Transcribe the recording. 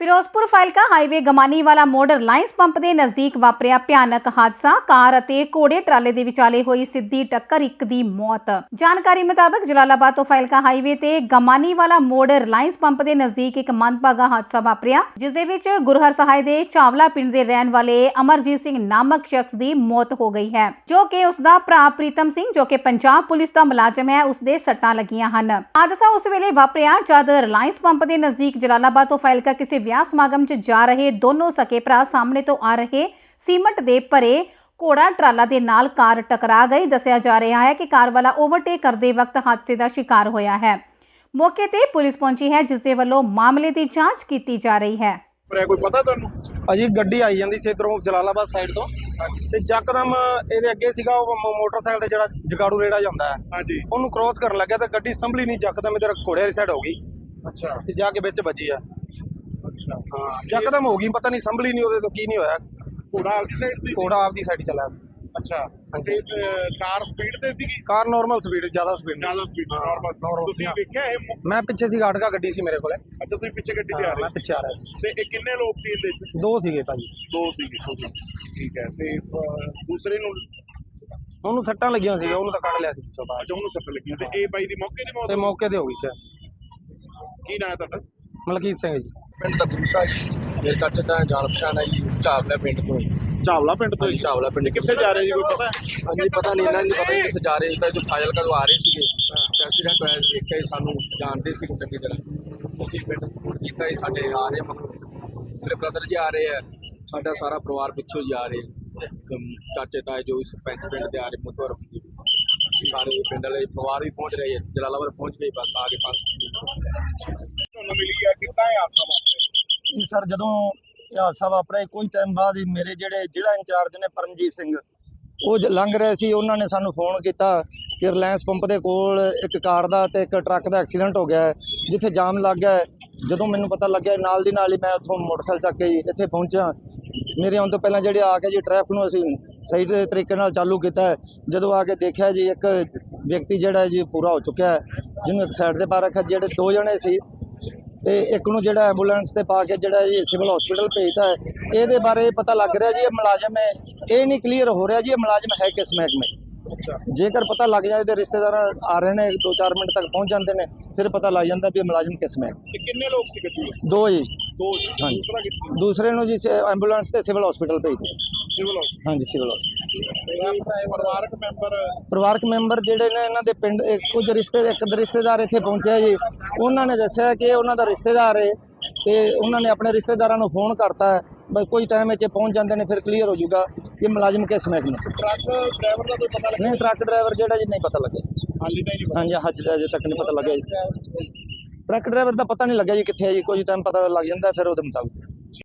Firozpur Fazilka highway ਗਮਾਨੀ ਵਾਲਾ ਮੋੜ Reliance pump ਦੇ ਨਜ਼ਦੀਕ ਵਾਪਰਿਆ ਭਿਆਨਕ ਹਾਦਸਾ। ਕਾਰ ਅਤੇ ਘੋੜੇ ਟਰਾਲੇ ਦੇ ਵਿਚਾਲੇ ਹੋਈ ਸਿੱਧੀ ਟੱਕਰ, ਇੱਕ ਦੀ ਮੌਤ। ਜਾਣਕਾਰੀ ਮੁਤਾਬਕ ਜਲਾਲਾਬਾਦ ਤੋਂ ਫਾਇਲਕਾ ਹਾਈਵੇ ਤੇ ਗਮਾਨੀ ਵਾਲਾ ਮੋੜ ਰਿਲਾਇੰਸ ਪੰਪ ਦੇ ਨਜ਼ਦੀਕ ਇੱਕ ਮੰਦਭਾਗਾ ਹਾਦਸਾ ਵਾਪਰਿਆ, ਜਿਸ ਦੇ ਵਿੱਚ ਗੁਰਹਰ ਸਹਾਇ ਦੇ ਚਾਵਲਾ ਪਿੰਡ ਦੇ ਰਹਿਣ ਵਾਲੇ ਅਮਰਜੀਤ ਸਿੰਘ ਨਾਮਕ ਸ਼ਖਸ ਦੀ ਮੌਤ ਹੋ ਗਈ ਹੈ, ਜੋ ਕਿ ਉਸ ਦਾ ਭਰਾ ਪ੍ਰੀਤਮ ਸਿੰਘ, ਜੋ ਕਿ ਪੰਜਾਬ ਪੁਲਿਸ ਦਾ ਮੁਲਾਜ਼ਮ ਹੈ, ਉਸ ਦੇ ਸੱਟਾਂ ਲੱਗੀਆਂ ਹਨ। ਹਾਦਸਾ ਉਸ ਵੇਲੇ ਵਾਪਰਿਆ ਜਦ ਰਿਲਾਇੰਸ ਪੰਪ ਦੇ ਨਜ਼ਦੀਕ ਜਲਾਲਾਬਾਦ ਤੋਂ ਫਾਇਲਕਾ ਕਿਸੇ ਵਿਆਹ ਸਮਾਗਮ 'ਚ ਜਾ ਰਹੇ ਦੋਨੋਂ ਸਕੇ ਭਰਾ ਸਾਹਮਣੇ ਤੋਂ ਆ ਰਹੇ ਸੀਮਟ ਦੇ ਭਰੇ ਘੋੜਾ ਟਰਾਲਾ ਦੇ ਨਾਲ ਕਾਰ ਟਕਰਾ ਗਈ। ਦੱਸਿਆ ਜਾ ਰਿਹਾ ਹੈ ਕਿ ਕਾਰ ਵਾਲਾ ਓਵਰਟੇਕ ਕਰਦੇ ਵਕਤ ਹਾਦਸੇ ਦਾ ਸ਼ਿਕਾਰ ਹੋਇਆ ਹੈ। ਮੌਕੇ ਤੇ ਪੁਲਿਸ ਪਹੁੰਚੀ ਹੈ ਜਿਸ ਦੇ ਵੱਲੋਂ ਮਾਮਲੇ ਦੀ ਜਾਂਚ ਕੀਤੀ ਜਾ ਰਹੀ ਹੈ। ਪਰ ਕੋਈ ਪਤਾ ਤੁਹਾਨੂੰ? ਅਜੀ ਗੱਡੀ ਆਈ ਜਾਂਦੀ ਸੀ ਇਧਰੋਂ ਜਲਾਲਾਬਾਦ ਸਾਈਡ ਤੋਂ। ਤੇ ਯਕਦਮ ਇਹਦੇ ਅੱਗੇ ਸੀਗਾ ਉਹ ਮੋ- ਮੋਟਰਸਾਈਕਲ ਤੇ ਜਿਹੜਾ ਜਗਾੜੂ ਰੇੜਾ ਜਾਂਦਾ ਹੈ। ਹਾਂਜੀ। ਉਹਨੂੰ ਕ੍ਰੋਸ ਕਰਨ ਲੱਗਿਆ ਤੇ ਗੱਡੀ ਸੰਭਲੀ ਨਹੀਂ ਯਕਦਮ ਇਧਰ ਘੋੜੇ ਵਾਲੀ ਸਾਈਡ ਹੋ ਗਈ। ਅੱਛਾ। ਤੇ ਜਾ ਕੇ ਵਿੱਚ ਵੱਜੀ ਆ। ਅੱਛਾ। ਹਾਂ ਯਕਦਮ ਹੋ ਗਈ ਪਤਾ ਨਹੀਂ ਸੰਭਲੀ ਨਹੀਂ ਉਹਦੇ ਤੋਂ ਕੀ ਨਹੀਂ ਹੋਇਆ। ਘੋੜਾ ਆਪਦੀ ਸਾਈਡ ਤੇ? ਘੋੜਾ ਆਪਦੀ ਸਾਈਡ ਚੱਲਿਆ। ਅੱਛਾ। ਤੇ ਕਾਰ ਸਪੀਡ ਤੇ ਸੀਗੀ? ਕਾਰ ਨਾਰਮਲ ਸਪੀਡ ਜ਼ਿਆਦਾ ਸਪੀਡ ਜ਼ਿਆਦਾ ਸਪੀਡ ਨਾਰਮਲ ਤੁਸੀਂ। ਵੇਖਿਆ ਇਹ ਮੁ- ਪਿੱਛੇ ਸੀ ਗਾਟਕਾ ਗੱਡੀ ਸੀ ਮੇਰੇ ਕੋਲੇ। ਅੱਛਾ ਤੁਸੀਂ ਪਿੱਛੇ ਗੱਡੀ ਤੇ ਆ ਹਾਂ, ਮੈਂ ਰਹੇ ਪਿੱਛੇ ਆ ਰਿਹਾ। ਤੇ ਇਹ ਕਿੰਨੇ ਲੋਕ ਸੀ ਇਹਦੇ ਵਿੱਚ? ਦੋ ਸੀਗੇ ਭਾਜੀ। ਦੋ ਸੀਗੇ ਠੀਕ ਹੈ। ਤੇ ਦੂਸਰੇ ਨੂੰ ਉਹਨੂੰ ਸੱਟਾਂ ਲੱਗੀਆਂ ਸੀ ਉਹਨੂੰ ਤਾਂ ਕੱਢ ਲਿਆ ਸੀ ਪਿੱਛੋਂ ਬਾਹਰ। ਅੱਛਾ ਉਹਨੂੰ ਸੱਟ ਲੱਗੀਆਂ। ਤੇ ਇਹ ਬਾਈ ਦੀ ਮੌਕੇ ਦੀ ਮੌਤ ਤੇ ਮੌਕੇ ਤੇ ਹੋ ਗਈ ਸੀ ਕੀ ਨਾਂ ਹੈ ਤੁਹਾਡਾ? ਮਲਕੀਤ ਸਿੰਘ ਜੀ। ਪਿੰਡ ਦਾ ਦੂਸਾ ਜੀ। ਮੇਰੇ ਚਾਚੇ ਦਾ ਜਾਣ ਪਛਾਣ ਹੈ ਜੀ ਚਾਵਲਾ ਪਿੰਡ ਤੋਂ। ਹੀ। ਚਾਵਲਾ ਪਿੰਡ ਤੋਂ ਹੀ ਚਾਵਲਾ ਪਿੰਡ ਕਿੱਥੇ ਜਾ ਰਹੇ ਜੀ ਕੋਈ ਪਤਾ? ਹੈ? ਹਾਂਜੀ ਪਤਾ ਨਹੀਂ ਇਹਨਾਂ ਨੂੰ ਪਤਾ ਨਹੀਂ ਕਿੱਥੇ ਜਾ ਰਹੇ ਸੀ ਤਾਂ ਜੋ ਫਾਜ਼ਲ ਕਦੋਂ ਆ ਰਹੇ ਸੀਗੇ। ਐਕਸੀਡੈਂਟ ਹੋਇਆ ਸੀ, ਦੇਖਿਆ ਜੀ ਸਾਨੂੰ ਜਾਣਦੇ ਸੀ ਚੰਗੀ ਤਰ੍ਹਾਂ। ਅਸੀਂ ਪਿੰਡ ਫੋਨ ਕੀਤਾ ਜੀ ਸਾਡੇ ਆ ਰਹੇ ਮਤਲਬ। ਮੇਰੇ ਬ੍ਰਦਰ ਜੀ ਆ ਰਹੇ ਆ। ਸਾਡਾ ਸਾਰਾ ਪਰਿਵਾਰ ਪਿੱਛੋਂ ਹੀ ਆ ਰਹੇ ਤੇ ਚਾਚੇ ਤਾਏ ਜੋ ਵੀ ਸਰਪੰਚ ਪਿੰਡ ਦੇ ਆ ਰਹੇ ਮੁਤਵਰ ਸਾਰੇ ਪਿੰਡ ਵਾਲੇ ਪਰਿਵਾਰ ਵੀ ਪਹੁੰਚ ਰਹੇ ਹੈ ਜਲਾਲਾਬਾਦ ਪਹੁੰਚ ਗਏ ਬਸ ਆ ਕੇ ਪਾਸ ਮਿਲੀ ਹੈ ਕਿੱਦਾਂ ਹੈ ਆਪਕਾ ਵਾਪਰੇ ਜੀ ਸਰ ਜਦੋਂ ਇਹ ਹਾਦਸਾ ਵਾਪਰਿਆ ਕੁਝ ਟਾਈਮ ਬਾਅਦ ਹੀ ਮੇਰੇ ਜਿਹੜੇ ਜ਼ਿਲ੍ਹਾ ਇੰਚਾਰਜ ਨੇ ਪਰਮਜੀਤ ਸਿੰਘ ਉਹ ਲੰਘ ਰਹੇ ਸੀ ਉਹਨਾਂ ਨੇ ਸਾਨੂੰ ਫੋਨ ਕੀਤਾ ਕਿ ਰਿਲਾਇੰਸ ਪੰਪ ਦੇ ਕੋਲ ਇੱਕ ਕਾਰ ਦਾ ਤੇ ਇੱਕ ਟਰੱਕ ਦਾ ਐਕਸੀਡੈਂਟ ਹੋ ਗਿਆ ਹੈ, ਜਿੱਥੇ ਜਾਮ ਲੱਗ ਗਿਆ ਜਦੋਂ ਮੈਨੂੰ ਪਤਾ ਲੱਗਿਆ ਨਾਲ ਦੀ ਨਾਲ ਹੀ ਮੈਂ ਉੱਥੋਂ ਮੋਟਰਸਾਈਕਲ ਚੱਕ ਕੇ ਇੱਥੇ ਪਹੁੰਚਿਆ। ਮੇਰੇ ਆਉਣ ਤੋਂ ਪਹਿਲਾਂ ਜਿਹੜੇ ਆ ਕੇ ਜੀ ਟ੍ਰੈਫਿਕ ਨੂੰ ਅਸੀਂ ਸਹੀ ਤਰੀਕੇ ਨਾਲ ਚਾਲੂ ਕੀਤਾ ਹੈ। ਜਦੋਂ ਆ ਕੇ ਦੇਖਿਆ ਜੀ ਇੱਕ ਵਿਅਕਤੀ ਜਿਹੜਾ ਜੀ ਪੂਰਾ ਹੋ ਚੁੱਕਿਆ ਹੈ ਜਿਹਨੂੰ ਇੱਕ ਸਾਈਡ ਤੇ ਪਾ ਰੱਖਿਆ ਜਿਹੜੇ ਦੋ ਜਣੇ ਸੀ ਤੇ ਇੱਕ ਨੂੰ ਜਿਹੜਾ ਐਂਬੂਲੈਂਸ ਤੇ ਪਾ ਕੇ ਜਿਹੜਾ ਜੀ ਸਿਵਲ ਹਸਪੀਟਲ ਭੇਜਤਾ ਹੈ ਇਹਦੇ ਬਾਰੇ ਪਤਾ ਲੱਗ ਰਿਹਾ ਜੀ ਇਹ ਮੁਲਾਜ਼ਮ ਹੈ। ਇਹ ਨਹੀਂ ਕਲੀਅਰ ਹੋ ਰਿਹਾ ਜੀ ਇਹ ਮੁਲਾਜ਼ਮ ਹੈ ਕਿਸ ਮਹਿਕਮੇ ਜੇਕਰ ਪਤਾ ਲੱਗ ਜਾਏ ਤੇ ਰਿਸ਼ਤੇਦਾਰ ਆ ਰਹੇ ਨੇ 2-4 ਮਿੰਟ ਤੱਕ ਪਹੁੰਚ ਜਾਂਦੇ ਨੇ ਫਿਰ ਪਤਾ ਲੱਗ ਜਾਂਦਾ ਵੀ ਇਹ ਮੁਲਾਜ਼ਮ ਕਿਸ ਮਹਿਕਮੇ ਤੇ ਕਿੰਨੇ ਲੋਕ ਸੀ ਗੱਡੀ ਦੋ ਜੀ। ਦੋ ਹਾਂਜੀ। ਦੂਸਰੇ ਨੂੰ ਜੀ ਐਂਬੂਲੈਂਸ ਤੇ ਸਿਵਲ ਹਸਪੀਟਲ ਭੇਜਦੇ ਸਿਵਲ ਹਾਂਜੀ ਸਿਵਲ ਹਸਪੀਟਲ। ਪਰਿਵਾਰਕ ਮੈਂਬਰ ਪਰਿਵਾਰਕ ਮੈਂਬਰ ਜਿਹੜੇ ਨੇ ਇਹਨਾਂ ਦੇ ਪਿੰਡ ਕੁਝ ਰਿਸ਼ਤੇ ਇੱਕ ਰਿਸ਼ਤੇਦਾਰ ਇੱਥੇ ਪਹੁੰਚਿਆ ਜੀ। ਉਹਨਾਂ ਨੇ ਦੱਸਿਆ ਕਿ ਉਹਨਾਂ ਦਾ ਰਿਸ਼ਤੇਦਾਰ ਹੈ ਤੇ ਉਹਨਾਂ ਨੇ ਆਪਣੇ ਰਿਸ਼ਤੇਦਾਰਾਂ ਨੂੰ ਫੋਨ ਕਰਤਾ। ਹੈ ਬਈ ਕੋਈ ਟਾਈਮ ਵਿੱਚ ਪਹੁੰਚ ਜਾਂਦੇ ਨੇ ਫਿਰ ਕਲੀਅਰ ਹੋ ਜਾਊਗਾ ਕਿ ਮੁਲਾਜ਼ਮ ਕਿਸ ਮਹਿਕਮੇ ਚ। ਟਰੱਕ ਡਰਾਈਵਰ ਦਾ ਕੋਈ ਪਤਾ ਲੱਗਿਆ? ਨਹੀਂ ਟਰੱਕ ਡਰਾਈਵਰ ਜਿਹੜਾ ਜੀ ਨਹੀਂ ਪਤਾ ਲੱਗਿਆ। ਹਾਲੀ ਤਾਂ ਨਹੀਂ ਹਾਂਜੀ ਹੱਜ ਅਜੇ ਤੱਕ ਨਹੀਂ ਪਤਾ ਲੱਗਿਆ ਜੀ। ਟਰੱਕ ਡਰਾਈਵਰ ਦਾ ਪਤਾ ਨਹੀਂ ਲੱਗਿਆ ਜੀ ਕਿੱਥੇ ਹੈ ਜੀ। ਕੋਈ ਟਾਈਮ ਪਤਾ ਲੱਗ ਜਾਂਦਾ ਫਿਰ ਉਹਦੇ ਮੁਤਾਬਿਕ।